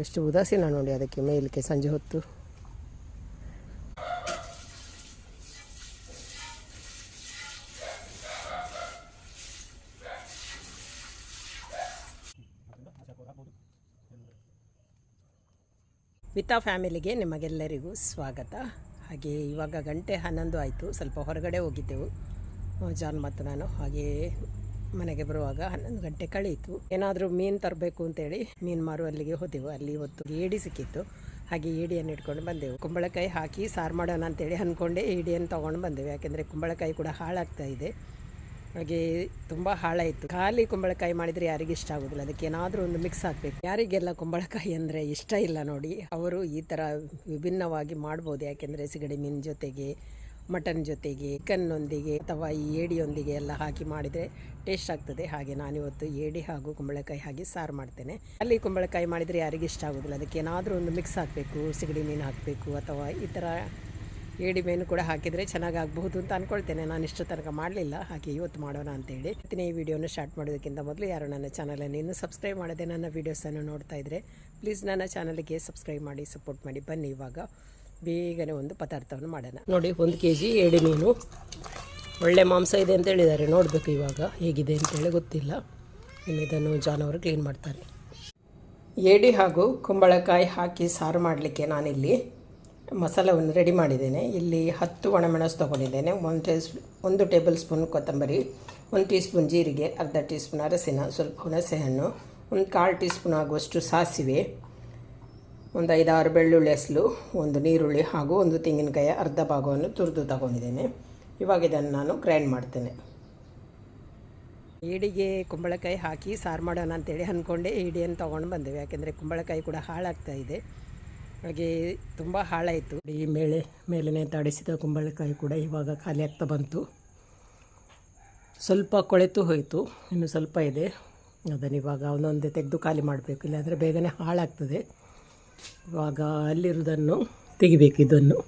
ಎಷ್ಟು ಉದಾಸೀನ ನೋಡಿ ಅದಕ್ಕೆ ಮೇಲಕ್ಕೆ ಸಂಜೆ ಹೊತ್ತು. ವಿತಾ ಫ್ಯಾಮಿಲಿಗೆ ನಿಮಗೆಲ್ಲರಿಗೂ ಸ್ವಾಗತ. ಹಾಗೆ ಇವಾಗ ಗಂಟೆ ಹನ್ನೊಂದು ಆಯಿತು. ಸ್ವಲ್ಪ ಹೊರಗಡೆ ಹೋಗಿದ್ದೆವು. ಜಾನ್ ಮತ್ತು ನಾನು ಹಾಗೆ ಮನೆಗೆ ಬರುವಾಗ ಹನ್ನೊಂದು ಗಂಟೆ ಕಳೀತು. ಏನಾದರೂ ಮೀನು ತರಬೇಕು ಅಂತೇಳಿ ಮೀನು ಮಾರು ಅಲ್ಲಿಗೆ ಹೋದೆವು. ಅಲ್ಲಿ ಇವತ್ತು ಏಡಿ ಸಿಕ್ಕಿತ್ತು. ಹಾಗೆ ಏಡಿಯನ್ನು ಇಟ್ಕೊಂಡು ಬಂದೆವು. ಕುಂಬಳಕಾಯಿ ಹಾಕಿ ಸಾರು ಮಾಡೋಣ ಅಂತೇಳಿ ಅಂದ್ಕೊಂಡೆ ಏಡಿಯನ್ನು ತೊಗೊಂಡು ಬಂದೆವು. ಯಾಕೆಂದರೆ ಕುಂಬಳಕಾಯಿ ಕೂಡ ಹಾಳಾಗ್ತಾ ಇದೆ. ಹಾಗೆ ತುಂಬ ಹಾಳಾಯಿತು. ಖಾಲಿ ಕುಂಬಳಕಾಯಿ ಮಾಡಿದರೆ ಯಾರಿಗೆ ಇಷ್ಟ ಆಗೋದಿಲ್ಲ. ಅದಕ್ಕೆ ಏನಾದರೂ ಒಂದು ಮಿಕ್ಸ್ ಹಾಕಬೇಕು. ಯಾರಿಗೆಲ್ಲ ಕುಂಬಳಕಾಯಿ ಅಂದರೆ ಇಷ್ಟ ಇಲ್ಲ ನೋಡಿ, ಅವರು ಈ ಥರ ವಿಭಿನ್ನವಾಗಿ ಮಾಡ್ಬೋದು. ಯಾಕೆಂದರೆ ಸಿಗಡಿ ಮೀನು ಜೊತೆಗೆ ಮಟನ್ ಜೊತೆಗೆ ಚಿಕನ್ನೊಂದಿಗೆ ಅಥವಾ ಈ ಏಡಿಯೊಂದಿಗೆ ಎಲ್ಲ ಹಾಕಿ ಮಾಡಿದರೆ ಟೇಸ್ಟ್ ಆಗ್ತದೆ. ಹಾಗೆ ನಾನು ಇವತ್ತು ಏಡಿ ಹಾಗೂ ಕುಂಬಳಕಾಯಿ ಹಾಕಿ ಸಾರು ಮಾಡ್ತೇನೆ. ಅಲ್ಲಿ ಕುಂಬಳಕಾಯಿ ಮಾಡಿದರೆ ಯಾರಿಗೆ ಇಷ್ಟ ಆಗೋದಿಲ್ಲ. ಅದಕ್ಕೆ ಏನಾದರೂ ಒಂದು ಮಿಕ್ಸ್ ಹಾಕಬೇಕು, ಸಿಗಡಿ ಮೀನು ಹಾಕಬೇಕು ಅಥವಾ ಈ ಥರ ಏಡಿ ಮೀನು ಕೂಡ ಹಾಕಿದರೆ ಚೆನ್ನಾಗಿ ಆಗಬಹುದು ಅಂತ ಅಂದ್ಕೊಳ್ತೇನೆ ನಾನು ಇಷ್ಟು ತನಕ ಮಾಡಲಿಲ್ಲ. ಹಾಗೆ ಇವತ್ತು ಮಾಡೋಣ ಅಂತೇಳಿ ಇವತ್ತಿನ ಈ ವಿಡಿಯೋನ ಸ್ಟಾರ್ಟ್ ಮಾಡೋದಕ್ಕಿಂತ ಮೊದಲು ಯಾರು ನನ್ನ ಚಾನಲನ್ನು ಇನ್ನೂ ಸಬ್ಸ್ಕ್ರೈಬ್ ಮಾಡದೆ ನನ್ನ ವೀಡಿಯೋಸನ್ನು ನೋಡ್ತಾ ಇದ್ದರೆ ಪ್ಲೀಸ್ ನನ್ನ ಚಾನಲಿಗೆ ಸಬ್ಸ್ಕ್ರೈಬ್ ಮಾಡಿ ಸಪೋರ್ಟ್ ಮಾಡಿ. ಬನ್ನಿ ಇವಾಗ. ಬೇಗನೆ ಒಂದು ಪದಾರ್ಥವನ್ನು ಮಾಡೋಣ. ನೋಡಿ, ಒಂದು ಕೆ ಜಿ ಏಡಿ ಮೀನು. ಒಳ್ಳೆ ಮಾಂಸ ಇದೆ ಅಂತ ಹೇಳಿದ್ದಾರೆ. ನೋಡಬೇಕು ಇವಾಗ ಹೇಗಿದೆ ಅಂತೇಳಿ ಗೊತ್ತಿಲ್ಲ. ಇದನ್ನು ಜಾನವರು ಕ್ಲೀನ್ ಮಾಡ್ತಾರೆ. ಏಡಿ ಹಾಗೂ ಕುಂಬಳಕಾಯಿ ಹಾಕಿ ಸಾರು ಮಾಡಲಿಕ್ಕೆ ನಾನಿಲ್ಲಿ ಮಸಾಲವನ್ನು ರೆಡಿ ಮಾಡಿದ್ದೇನೆ. ಇಲ್ಲಿ ಹತ್ತು ಒಣಮೆಣಸು ತೊಗೊಂಡಿದ್ದೇನೆ. ಒಂದು ಟೇ ಒಂದು ಟೇಬಲ್ ಸ್ಪೂನ್ ಕೊತ್ತಂಬರಿ, ಒಂದು ಟೀ ಸ್ಪೂನ್ ಜೀರಿಗೆ, ಅರ್ಧ ಟೀ ಸ್ಪೂನ್ ಅರಸಿನ ಸ್ವಲ್ಪ ಹುಣಸೆಹಣ್ಣು, ಒಂದು ಕಾಲು ಟೀ ಸ್ಪೂನ್ ಆಗುವಷ್ಟು ಸಾಸಿವೆ ಒಂದು ಐದಾರು ಬೆಳ್ಳುಳ್ಳಿ ಹಸಲು, ಒಂದು ನೀರುಳ್ಳಿ ಹಾಗೂ ಒಂದು ತೆಂಗಿನಕಾಯಿ ಅರ್ಧ ಭಾಗವನ್ನು ತುರಿದು ತಗೊಂಡಿದ್ದೇನೆ. ಇವಾಗ ಇದನ್ನು ನಾನು ಗ್ರೈಂಡ್ ಮಾಡ್ತೇನೆ. ಏಡಿಗೆ ಕುಂಬಳಕಾಯಿ ಹಾಕಿ ಸಾರು ಮಾಡೋಣ ಅಂತೇಳಿ ಅಂದ್ಕೊಂಡೆ. ಏಡಿಯನ್ನು ತೊಗೊಂಡು ಬಂದೆವು. ಯಾಕೆಂದರೆ ಕುಂಬಳಕಾಯಿ ಕೂಡ ಹಾಳಾಗ್ತಾ ಇದೆ. ಹಾಗೆ ತುಂಬ ಹಾಳಾಯಿತು. ಈ ಮೇಲೆ, ಮೇಲನೆ ತಾಡಿಸಿದ ಕುಂಬಳಕಾಯಿ ಕೂಡ ಇವಾಗ ಖಾಲಿ ಆಗ್ತಾ ಬಂತು. ಸ್ವಲ್ಪ ಕೊಳೆತು ಹೋಯಿತು. ಇನ್ನು ಸ್ವಲ್ಪ ಇದೆ. ಅದನ್ನು ಇವಾಗ ಒಂದೊಂದೇ ತೆಗೆದು ಖಾಲಿ ಮಾಡಬೇಕು. ಇಲ್ಲಾಂದರೆ ಬೇಗನೆ ಹಾಳಾಗ್ತದೆ. ಇವಾಗ ಅಲ್ಲಿರೋದನ್ನು ತೆಗಿಬೇಕು ಇದನ್ನು.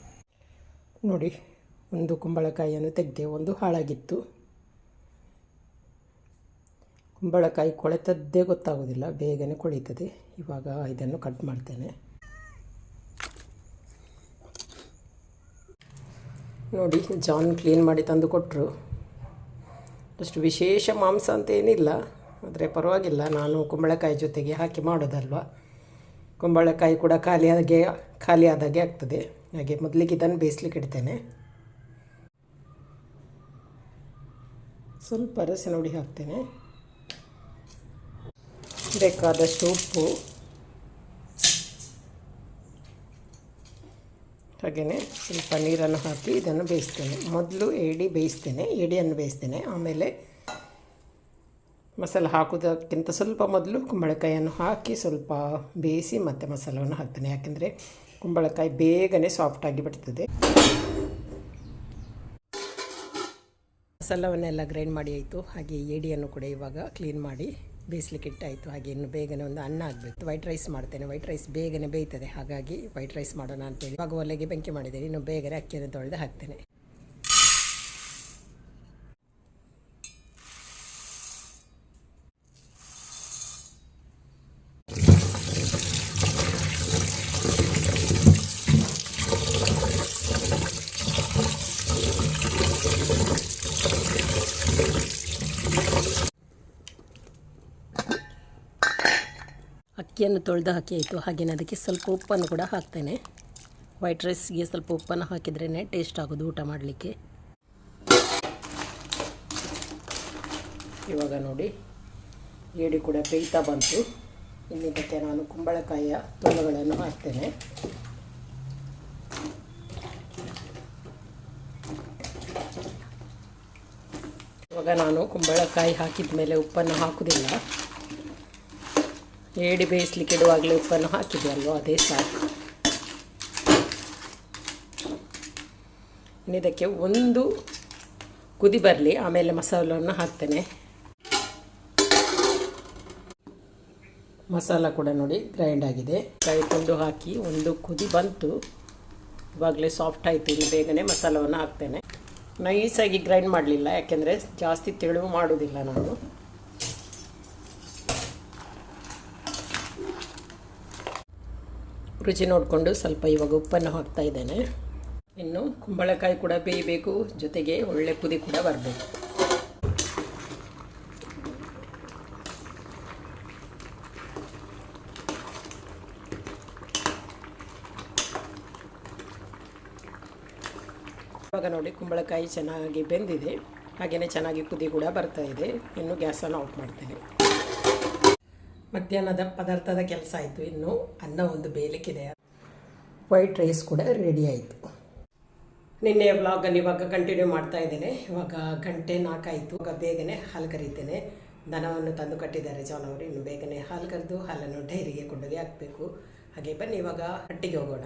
ನೋಡಿ, ಒಂದು ಕುಂಬಳಕಾಯಿಯನ್ನು ತೆಗೆದೆ ಒಂದು ಹಾಳಾಗಿತ್ತು. ಕುಂಬಳಕಾಯಿ ಕೊಳೆತದ್ದೇ ಗೊತ್ತಾಗೋದಿಲ್ಲ, ಬೇಗನೆ ಕೊಳೀತದೆ. ಇವಾಗ ಇದನ್ನು ಕಟ್ ಮಾಡ್ತೇನೆ. ನೋಡಿ, ಜಾನ್ ಕ್ಲೀನ್ ಮಾಡಿ ತಂದು ಕೊಟ್ಟರು ಅಷ್ಟು ವಿಶೇಷ ಮಾಂಸ ಅಂತ ಏನಿಲ್ಲ, ಆದರೆ ಪರವಾಗಿಲ್ಲ, ನಾನು ಕುಂಬಳಕಾಯಿ ಜೊತೆಗೆ ಹಾಕಿ ಮಾಡೋದಲ್ವ? ಕುಂಬಳಕಾಯಿ ಕೂಡ ಖಾಲಿ ಆದಾಗೆ ಖಾಲಿ ಆದಾಗೆ ಆಗ್ತದೆ. ಹಾಗೆ ಮೊದಲಿಗೆ ಇದನ್ನು ಬೇಯಿಸ್ಲಿಕ್ಕೆ ಇಡ್ತೇನೆ. ಸ್ವಲ್ಪ ರಸನ ನೋಡಿ ಹಾಕ್ತೇನೆ. ಬೇಕಾದಷ್ಟು ಉಪ್ಪು. ಹಾಗೆಯೇ ಸ್ವಲ್ಪ ನೀರನ್ನು ಹಾಕಿ ಇದನ್ನು ಬೇಯಿಸ್ತೇನೆ. ಮೊದಲು ಏಡಿ ಬೇಯಿಸ್ತೇನೆ, ಏಡಿಯನ್ನು ಬೇಯಿಸ್ತೇನೆ. ಆಮೇಲೆ ಮಸಾಲೆ ಹಾಕೋದಕ್ಕಿಂತ ಸ್ವಲ್ಪ ಮೊದಲು ಕುಂಬಳಕಾಯಿಯನ್ನು ಹಾಕಿ ಸ್ವಲ್ಪ ಬೇಯಿಸಿ ಮತ್ತು ಮಸಾಲವನ್ನು ಹಾಕ್ತೇನೆ. ಯಾಕೆಂದರೆ ಕುಂಬಳಕಾಯಿ ಬೇಗನೆ ಸಾಫ್ಟಾಗಿ ಬಿಡ್ತದೆ ಮಸಾಲವನ್ನೆಲ್ಲ ಗ್ರೈಂಡ್ ಮಾಡಿ ಆಯಿತು. ಹಾಗೆ ಏಡಿಯನ್ನು ಕೂಡ ಇವಾಗ ಕ್ಲೀನ್ ಮಾಡಿ ಬೇಯಿಸ್ಲಿಕ್ಕೆ ಇಟ್ಟಾಯಿತು. ಹಾಗೆ ಇನ್ನು ಬೇಗನೆ ಒಂದು ಅನ್ನ ಆಗಬೇಕು. ವೈಟ್ ರೈಸ್ ಮಾಡ್ತೇನೆ. ವೈಟ್ ರೈಸ್ ಬೇಗನೆ ಬೇಯ್ತದೆ. ಹಾಗಾಗಿ ವೈಟ್ ರೈಸ್ ಮಾಡೋಣ ಅಂತೇಳಿ. ಇವಾಗ ಒಲೆಗೆ ಬೆಂಕಿ ಮಾಡಿದ್ದೇನೆ. ಇನ್ನು ಬೇಗನೆ ಅಕ್ಕಿಯನ್ನು ತೊಳೆದು ಹಾಕ್ತೇನೆ. ಅಕ್ಕಿಯನ್ನು ತೊಳೆದು ಹಾಕಿ ಆಯಿತು. ಹಾಗೆಯೇ ಅದಕ್ಕೆ ಸ್ವಲ್ಪ ಉಪ್ಪನ್ನು ಕೂಡ ಹಾಕ್ತೇನೆ. ವೈಟ್ ರೈಸ್ಗೆ ಸ್ವಲ್ಪ ಉಪ್ಪನ್ನು ಹಾಕಿದ್ರೇ ಟೇಸ್ಟ್ ಆಗೋದು ಊಟ ಮಾಡಲಿಕ್ಕೆ. ಇವಾಗ ನೋಡಿ, ಏಡಿ ಕೂಡ ಬೇಯ್ತಾ ಬಂತು. ಇನ್ನಿದ್ದಕ್ಕೆ ನಾನು ಕುಂಬಳಕಾಯಿಯ ತೊಳೆಗಳನ್ನು ಹಾಕ್ತೇನೆ. ಇವಾಗ ನಾನು ಕುಂಬಳಕಾಯಿ ಹಾಕಿದ ಮೇಲೆ ಉಪ್ಪನ್ನು ಹಾಕುವುದಿಲ್ಲ ಏಡಿ ಬೇಯಿಸ್ಲಿಕ್ಕೆ ಇಡುವಾಗಲೇ ಉಪ್ಪನ್ನು ಹಾಕಿದೆ ಅಲ್ವಾ ಅದೇ ಸಾಕು. ಇದಕ್ಕೆ ಒಂದು ಕುದಿ ಬರಲಿ, ಆಮೇಲೆ ಮಸಾಲವನ್ನು ಹಾಕ್ತೇನೆ. ಮಸಾಲ ಕೂಡ ನೋಡಿ ಗ್ರೈಂಡ್ ಆಗಿದೆ. ಕೈ ತುಂಡು ಹಾಕಿ ಒಂದು ಕುದಿ ಬಂತು. ಇವಾಗಲೇ ಸಾಫ್ಟ್ ಆಯಿತು, ಇನ್ನು ಬೇಗನೆ ಮಸಾಲವನ್ನು ಹಾಕ್ತೇನೆ. ನೈಸಾಗಿ ಗ್ರೈಂಡ್ ಮಾಡಲಿಲ್ಲ, ಯಾಕೆಂದರೆ ಜಾಸ್ತಿ ತೆಳುವು ಮಾಡೋದಿಲ್ಲ ನಾನು. ರುಚಿ ನೋಡಿಕೊಂಡು ಸ್ವಲ್ಪ ಇವಾಗ ಉಪ್ಪನ್ನು ಹಾಕ್ತಾ ಇದ್ದೇನೆ. ಇನ್ನು ಕುಂಬಳಕಾಯಿ ಕೂಡ ಬೇಯಬೇಕು, ಜೊತೆಗೆ ಒಳ್ಳೆ ಕುದಿ ಕೂಡ ಬರಬೇಕು. ಇವಾಗ ನೋಡಿ ಕುಂಬಳಕಾಯಿ ಚೆನ್ನಾಗಿ ಬೆಂದಿದೆ ಹಾಗೆಯೇ ಚೆನ್ನಾಗಿ ಕುದಿ ಕೂಡ ಬರ್ತಾ ಇದೆ. ಇನ್ನು ಗ್ಯಾಸನ್ನು ಆಫ್ ಮಾಡ್ತೇನೆ. ಮಧ್ಯಾಹ್ನದ ಪದಾರ್ಥದ ಕೆಲಸ ಆಯಿತು. ಇನ್ನು ಅನ್ನ ಒಂದು ಬೇಯಲಿಕ್ಕಿದೆ ವೈಟ್ ರೈಸ್ ಕೂಡ ರೆಡಿ ಆಯಿತು. ನಿನ್ನೆ ವ್ಲಾಗಲ್ಲಿ ಇವಾಗ ಕಂಟಿನ್ಯೂ ಮಾಡ್ತಾ ಇದ್ದೇನೆ. ಇವಾಗ ಗಂಟೆ ನಾಲ್ಕಾಯಿತು ಇವಾಗ ಬೇಗನೆ ಹಾಲು ಕರೀತೇನೆ. ದನವನ್ನು ತಂದು ಕಟ್ಟಿದ್ದಾರೆ ಜಾನ್ ಅವರು. ಇನ್ನು ಬೇಗನೆ ಹಾಲು ಕರೆದು ಹಾಲನ್ನು ಡೈರಿಗೆ ಕೊಂಡೋಗಿ ಹಾಕಬೇಕು. ಹಾಗೆ ಬನ್ನಿ, ಇವಾಗ ಹಟ್ಟಿಗೆ ಹೋಗೋಣ.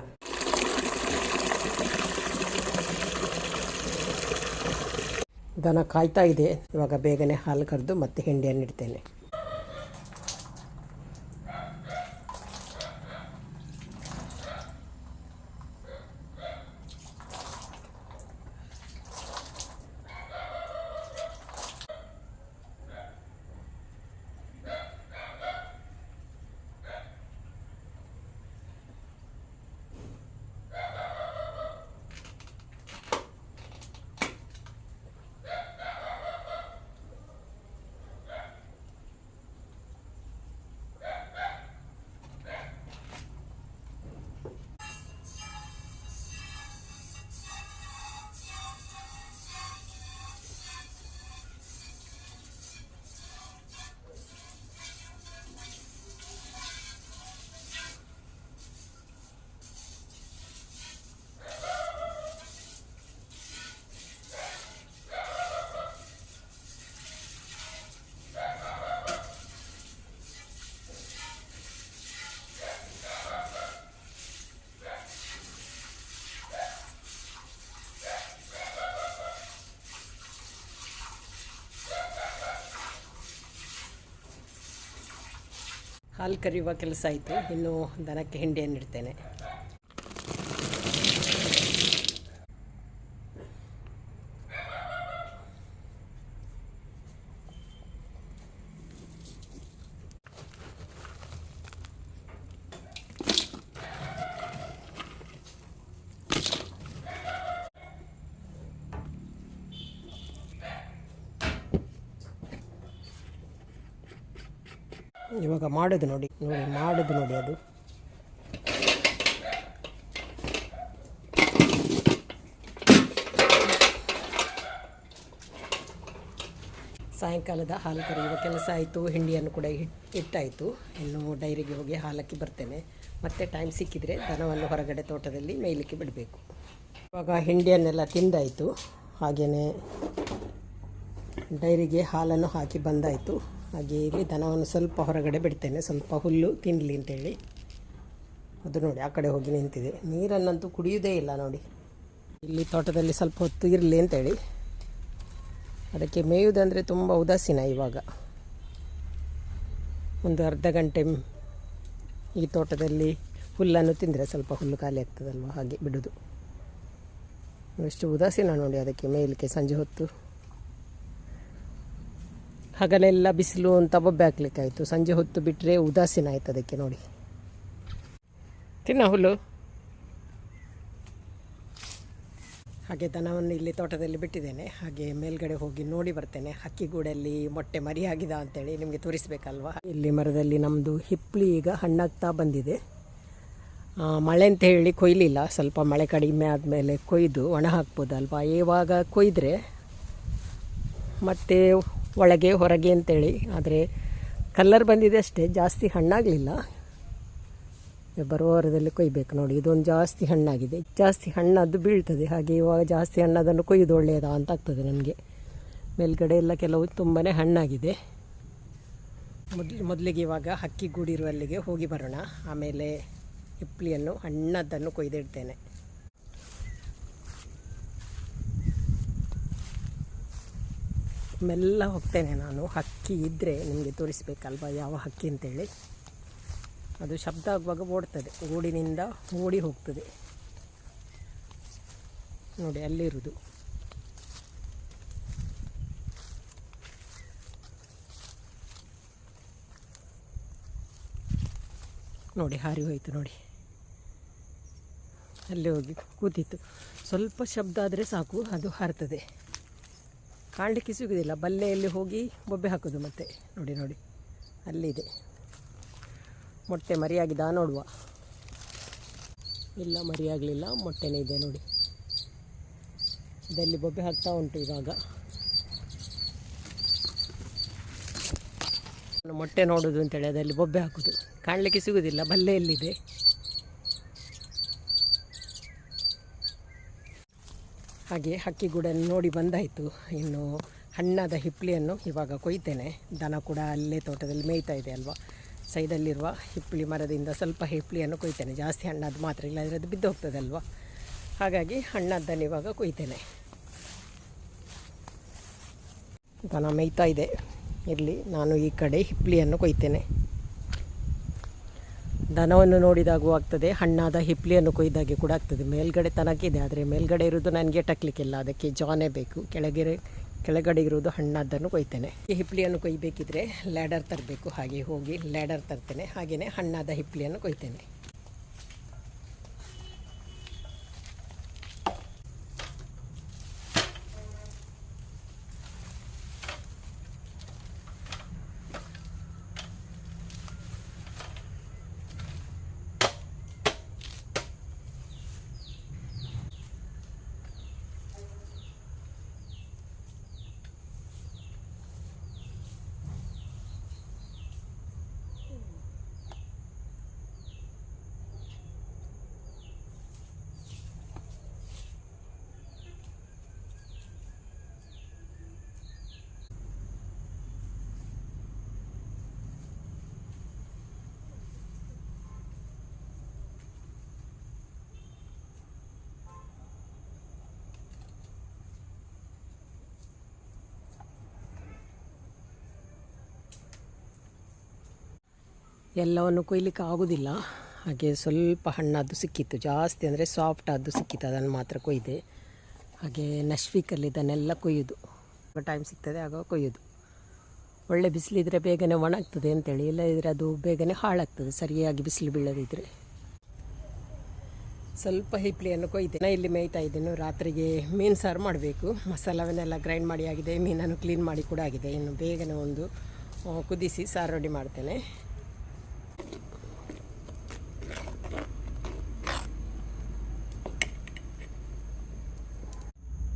ದನ ಕಾಯ್ತಾ ಇದೆ. ಇವಾಗ ಬೇಗನೆ ಹಾಲು ಕರೆದು ಮತ್ತೆ ಹಿಂಡಿಯನ್ನು ಇಡ್ತೇನೆ. ಹಾಲು ಕರೆಯುವ ಕೆಲಸ ಆಯಿತು. ಇನ್ನು ದನಕ್ಕೆ ಹಿಂಡಿಯನ್ನು ಇಡ್ತೇನೆ ಇವಾಗ ಮಾಡೋದು ನೋಡಿ ನೋಡಿ, ಮಾಡೋದು ನೋಡಿ ಅದು. ಸಾಯಂಕಾಲದ ಹಾಲು ಕರೆಯುವ ಕೆಲಸ ಆಯಿತು, ಹಿಂಡಿಯನ್ನು ಕೂಡ ಇಟ್ ಇಟ್ಟಾಯಿತು ಇನ್ನು ಡೈರಿಗೆ ಹೋಗಿ ಹಾಲಕ್ಕೆ ಬರ್ತೇನೆ. ಮತ್ತೆ ಟೈಮ್ ಸಿಕ್ಕಿದರೆ ದನವನ್ನು ಹೊರಗಡೆ ತೋಟದಲ್ಲಿ ಮೇಯ್ಲಿಕ್ಕೆ ಬಿಡಬೇಕು. ಇವಾಗ ಹಿಂಡಿಯನ್ನೆಲ್ಲ ತಿಂದಾಯಿತು. ಹಾಗೆಯೇ ಡೈರಿಗೆ ಹಾಲನ್ನು ಹಾಕಿ ಬಂದಾಯಿತು. ಹಾಗೆ ಇಲ್ಲಿ ದನವನ್ನು ಸ್ವಲ್ಪ ಹೊರಗಡೆ ಬಿಡ್ತೇನೆ. ಸ್ವಲ್ಪ ಹುಲ್ಲು ತಿನ್ನಲಿ ಅಂತೇಳಿ. ಅದು ನೋಡಿ, ಆ ಕಡೆ ಹೋಗಿ ನಿಂತಿದೆ. ನೀರನ್ನಂತೂ ಕುಡಿಯೋದೇ ಇಲ್ಲ ನೋಡಿ. ಇಲ್ಲಿ ತೋಟದಲ್ಲಿ ಸ್ವಲ್ಪ ಹೊತ್ತು ಇರಲಿ ಅಂತೇಳಿ. ಅದಕ್ಕೆ ಮೇಯುವುದಂದರೆ ತುಂಬ ಉದಾಸೀನ ಇವಾಗ. ಒಂದು ಅರ್ಧ ಗಂಟೆ ಈ ತೋಟದಲ್ಲಿ ಹುಲ್ಲನ್ನು ತಿಂದರೆ ಸ್ವಲ್ಪ ಹುಲ್ಲು ಖಾಲಿ ಆಗ್ತದಲ್ವ? ಹಾಗೆ ಬಿಡೋದು. ಎಷ್ಟು ಉದಾಸೀನ ನೋಡಿ ಅದಕ್ಕೆ ಮೇಯಲಿಕ್ಕೆ ಸಂಜೆ ಹೊತ್ತು. ಹಗಲೆಲ್ಲ ಬಿಸಿಲು ಅಂತ ಬೊಬ್ಬೆ ಹಾಕ್ಲಿಕ್ಕಾಯಿತು. ಸಂಜೆ ಹೊತ್ತು ಬಿಟ್ಟರೆ ಉದಾಸೀನ ಆಯ್ತು ಅದಕ್ಕೆ ನೋಡಿ. ತಿನ್ನ ಹುಲ್ಲು. ಹಾಗೆ ದನವನ್ನು ಇಲ್ಲಿ ತೋಟದಲ್ಲಿ ಬಿಟ್ಟಿದ್ದೇನೆ. ಹಾಗೆ ಮೇಲ್ಗಡೆ ಹೋಗಿ ನೋಡಿ ಬರ್ತೇನೆ. ಹಕ್ಕಿಗೂಡಲ್ಲಿ ಮೊಟ್ಟೆ ಮರಿ ಆಗಿದೆ ಅಂತೇಳಿ ನಿಮಗೆ ತೋರಿಸ್ಬೇಕಲ್ವಾ? ಇಲ್ಲಿ ಮರದಲ್ಲಿ ನಮ್ಮದು ಹಿಪ್ಪಳಿ ಈಗ ಹಣ್ಣಾಗ್ತಾ ಬಂದಿದೆ. ಮಳೆ ಅಂತ ಹೇಳಿ ಕೊಯ್ಲಿಲ್ಲ. ಸ್ವಲ್ಪ ಮಳೆ ಕಡಿಮೆ ಆದಮೇಲೆ ಕೊಯ್ದು ಒಣ ಹಾಕ್ಬೋದಲ್ವಾ? ಇವಾಗ ಕೊಯ್ದರೆ ಮತ್ತು ಒಳಗೆ, ಹೊರಗೆ ಅಂತೇಳಿ. ಆದರೆ ಕಲ್ಲರ್ ಬಂದಿದೆ ಅಷ್ಟೇ, ಜಾಸ್ತಿ ಹಣ್ಣಾಗಲಿಲ್ಲ. ಬರುವ ವಾರದಲ್ಲಿ ಕೊಯ್ಬೇಕು ನೋಡಿ, ಇದೊಂದು ಜಾಸ್ತಿ ಹಣ್ಣಾಗಿದೆ. ಜಾಸ್ತಿ ಹಣ್ಣದ್ದು ಬೀಳ್ತದೆ, ಹಾಗೆ ಇವಾಗ ಜಾಸ್ತಿ ಹಣ್ಣದನ್ನು ಕೊಯ್ದು ಒಳ್ಳೆಯದಾ ಅಂತ ಆಗ್ತದೆ ನನಗೆ. ಮೇಲ್ಗಡೆ ಎಲ್ಲ ಕೆಲವು ತುಂಬಾ ಹಣ್ಣಾಗಿದೆ. ಮೊದಲು, ಮೊದಲಿಗೆ ಇವಾಗ ಹಕ್ಕಿ ಗೂಡಿರುವಲ್ಲಿಗೆ ಹೋಗಿ ಬರೋಣ. ಆಮೇಲೆ ಹಿಪ್ಲಿಯನ್ನು ಹಣ್ಣದ್ದನ್ನು ಕೊಯ್ದಿಡ್ತೇನೆ. ಮೆಲ್ಲ ಹೋಗ್ತೇನೆ ನಾನು. ಹಕ್ಕಿ ಇದ್ದರೆ ನಿಮಗೆ ತೋರಿಸ್ಬೇಕಲ್ವ ಯಾವ ಹಕ್ಕಿ ಅಂತೇಳಿ. ಅದು ಶಬ್ದ ಆಗುವಾಗ ಓಡ್ತದೆ. ಗೂಡಿನಿಂದ ಓಡಿ ಹೋಗ್ತದೆ. ನೋಡಿ ಅಲ್ಲಿರುವುದು ನೋಡಿ, ಹಾರಿ ಹೋಯಿತು ನೋಡಿ. ಅಲ್ಲಿ ಹೋಗಿ ಕೂತಿತ್ತು. ಸ್ವಲ್ಪ ಶಬ್ದ ಆದರೆ ಸಾಕು, ಅದು ಹಾರ್ತದೆ. ಕಾಣಲಿಕ್ಕೆ ಸಿಗುವುದಿಲ್ಲ ಬಲ್ಲೆಯಲ್ಲಿ ಹೋಗಿ ಬೊಬ್ಬೆ ಹಾಕೋದು ಮತ್ತೆ. ನೋಡಿ ನೋಡಿ. ಅಲ್ಲಿದೆ. ಮೊಟ್ಟೆ ಮರಿಯಾಗಿದ ನೋಡುವ. ಇಲ್ಲ, ಮರಿಯಾಗಲಿಲ್ಲ. ಮೊಟ್ಟೆನೇ ಇದೆ, ನೋಡಿ. ಇದರಲ್ಲಿ ಬೊಬ್ಬೆ ಹಾಕ್ತಾ ಉಂಟು ಇವಾಗ. ಮೊಟ್ಟೆ ನೋಡೋದು ಅಂತೇಳಿ ಅದರಲ್ಲಿ ಬೊಬ್ಬೆ ಹಾಕೋದು. ಕಾಣಲಿಕ್ಕೆ ಸಿಗುವುದಿಲ್ಲ ಬಲ್ಲೆಯಲ್ಲಿದೆ. ಹಾಗೆ ಹಕ್ಕಿ ಗೂಡನ್ನು ನೋಡಿ ಬಂದಾಯಿತು. ಇನ್ನು ಹಣ್ಣಾದ ಹಿಪ್ಪಳಿಯನ್ನು ಇವಾಗ ಕೊಯ್ತೇನೆ. ದನ ಕೂಡ ಅಲ್ಲೇ ತೋಟದಲ್ಲಿ ಮೇಯ್ತಾ ಇದೆ ಅಲ್ವಾ? ಸೈಡಲ್ಲಿರುವ ಹಿಪ್ಪಳಿ ಮರದಿಂದ ಸ್ವಲ್ಪ ಹಿಪ್ಪಳಿಯನ್ನು ಕೊಯ್ತೇನೆ. ಜಾಸ್ತಿ ಹಣ್ಣಾದ ಮಾತ್ರ ಇಲ್ಲಾಂದರೆ ಅದು ಬಿದ್ದು ಹೋಗ್ತದೆ ಅಲ್ವಾ? ಹಾಗಾಗಿ ಹಣ್ಣಾದ್ದನ್ನು ಇವಾಗ ಕೊಯ್ತೇನೆ. ದನ ಮೇಯ್ತಾ ಇದೆ. ಇರಲಿ, ನಾನು ಈ ಕಡೆ ಹಿಪ್ಪಳಿಯನ್ನು ಕೊಯ್ತೇನೆ. ದನವನ್ನು ನೋಡಿದಾಗೂ ಆಗ್ತದೆ, ಹಣ್ಣಾದ ಹಿಪ್ಲಿಯನ್ನು ಕೊಯ್ದಾಗೆ ಕೂಡ ಆಗ್ತದೆ. ಮೇಲ್ಗಡೆ ತನಕಿದೆ, ಆದರೆ ಮೇಲ್ಗಡೆ ಇರೋದು ನನಗೆ ಟಕ್ಲಿಕ್ಕಿಲ್ಲ. ಅದಕ್ಕೆ ಜಾನೇ ಬೇಕು. ಕೆಳಗೆ ಕೆಳಗಡೆ ಇರೋದು ಹಣ್ಣಾದ್ದನ್ನು ಕೊಯ್ತೇನೆ. ಈ ಹಿಪ್ಲಿಯನ್ನು ಕೊಯ್ಬೇಕಿದ್ರೆ ಲ್ಯಾಡರ್ ತರಬೇಕು. ಹಾಗೆ ಹೋಗಿ ಲ್ಯಾಡರ್ ತರ್ತೇನೆ. ಹಾಗೆಯೇ ಹಣ್ಣಾದ ಹಿಪ್ಲಿಯನ್ನು ಕೊಯ್ತೇನೆ. ಎಲ್ಲವನ್ನು ಕೊಯ್ಲಿಕ್ಕೆ ಆಗೋದಿಲ್ಲ. ಹಾಗೆ ಸ್ವಲ್ಪ ಹಣ್ಣಾದ್ದು ಸಿಕ್ಕಿತ್ತು. ಜಾಸ್ತಿ ಅಂದರೆ ಸಾಫ್ಟ್ ಆದ್ದು ಸಿಕ್ಕಿತ್ತು. ಅದನ್ನು ಮಾತ್ರ ಕೊಯ್ದೆ. ಹಾಗೆ ನಶ್ವಿಕಲ್ಲಿ ವೀಕಲ್ಲಿ ಇದನ್ನೆಲ್ಲ ಕೊಯ್ಯೋದು. ಟೈಮ್ ಸಿಗ್ತದೆ, ಆಗ ಕೊಯ್ಯೋದು. ಒಳ್ಳೆ ಬಿಸಿಲಿದ್ರೆ ಬೇಗನೆ ಒಣಗ್ತದೆ ಅಂತೇಳಿ. ಇದ್ರೆ ಅದು ಬೇಗನೆ ಹಾಳಾಗ್ತದೆ. ಸರಿಯಾಗಿ ಬಿಸಿಲು ಬೀಳದಿದ್ದರೆ ಸ್ವಲ್ಪ ಹಿಪ್ಲಿಯನ್ನು ಕೊಯ್ದೆ. ನಾ ಇಲ್ಲಿ ಮೇಯ್ತಾ ಇದ್ದೇನೆ. ರಾತ್ರಿಗೆ ಮೀನು ಸಾರು ಮಾಡಬೇಕು. ಮಸಾಲವನ್ನೆಲ್ಲ ಗ್ರೈಂಡ್ ಮಾಡಿ ಆಗಿದೆ. ಮೀನನ್ನು ಕ್ಲೀನ್ ಮಾಡಿ ಕೂಡ ಆಗಿದೆ. ಇನ್ನು ಬೇಗನೆ ಒಂದು ಕುದಿಸಿ ಸಾರು ರೆಡಿ ಮಾಡ್ತೇನೆ.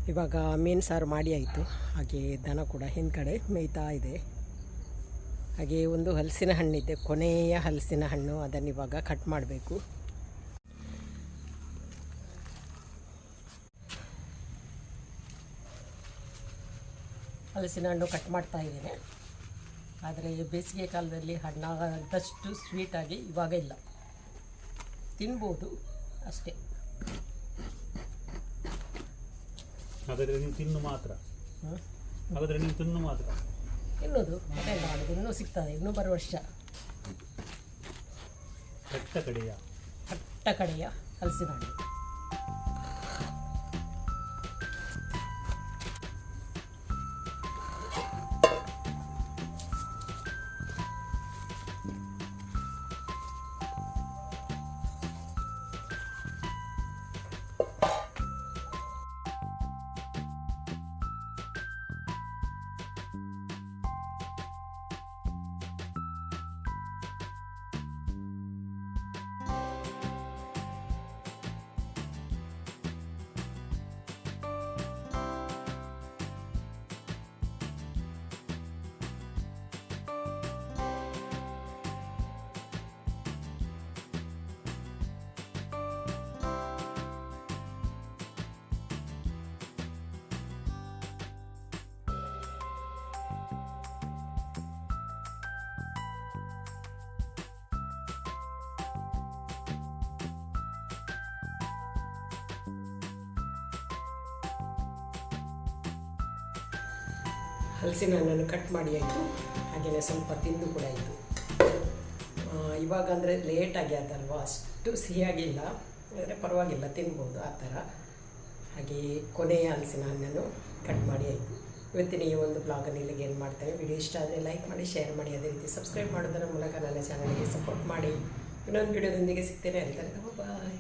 ಇವಾಗ ಮೀನು ಸಾರು ಮಾಡಿ ಆಯಿತು. ಹಾಗೆ ದನ ಕೂಡ ಹಿಂದ್ಗಡೆ ಮೇಯ್ತಾ ಇದೆ. ಹಾಗೆ ಒಂದು ಹಲಸಿನ ಹಣ್ಣಿದೆ. ಕೊನೆಯ ಹಲಸಿನ ಹಣ್ಣು. ಅದನ್ನು ಇವಾಗ ಕಟ್ ಮಾಡಬೇಕು. ಹಲಸಿನ ಹಣ್ಣು ಕಟ್ ಮಾಡ್ತಾ ಇದ್ದೇನೆ. ಆದರೆ ಬೇಸಿಗೆ ಕಾಲದಲ್ಲಿ ಹಣ್ಣಾಗದಷ್ಟು ಸ್ವೀಟಾಗಿ ಇವಾಗ ಇಲ್ಲ. ತಿನ್ಬೋದು ಅಷ್ಟೇ. ಹಾಗಾದ್ರೆ ನೀವು ತಿನ್ನು ಮಾತ್ರ. ಹಾಗಾದ್ರೆ ನೀವು ತಿನ್ನು ಮಾತ್ರ. ತಿನ್ನೋದು. ಮಾಡೋದು ಇನ್ನೂ ಸಿಗ್ತದೆ ಇನ್ನೂ ಬರುವ ವರ್ಷ. ಕಟ್ಟ ಕಡೆಯ. ಕಟ್ಟ ಕಡೆಯ ಹಲಸಿನ ಹಣ್ಣು. ಹಲಸಿನ ಹಣ್ಣನ್ನು ಕಟ್ ಮಾಡಿ ಆಯಿತು. ಹಾಗೆಯೇ ಸ್ವಲ್ಪ ತಿಂದು ಕೂಡ ಆಯಿತು. ಇವಾಗ ಅಂದರೆ ಲೇಟಾಗಿ ಅದಲ್ವ ಅಷ್ಟು ಸಿಹಿಯಾಗಿಲ್ಲ. ಅಂದರೆ ಪರವಾಗಿಲ್ಲ, ತಿನ್ಬೋದು ಆ ಥರ. ಹಾಗೆಯೇ ಕೊನೆಯ ಹಲಸಿನ ಹಣ್ಣನ್ನು ಕಟ್ ಮಾಡಿ ಆಯಿತು. ಇವತ್ತಿನ ಈ ಒಂದು ಬ್ಲಾಗನ್ನು ಇಲ್ಲಿಗೆ ಏನು ಮಾಡ್ತೇನೆ ವಿಡಿಯೋ ಇಷ್ಟ ಆದರೆ ಲೈಕ್ ಮಾಡಿ ಶೇರ್ ಮಾಡಿ, ಅದೇ ರೀತಿ ಸಬ್ಸ್ಕ್ರೈಬ್ ಮಾಡೋದರ ಮೂಲಕ ನನ್ನ ಚಾನಲ್ಗೆ ಸಪೋರ್ಟ್ ಮಾಡಿ. ಇನ್ನೊಂದು ವಿಡಿಯೋದೊಂದಿಗೆ ಸಿಗ್ತೇನೆ. ಅಂತ ಬಾಯ್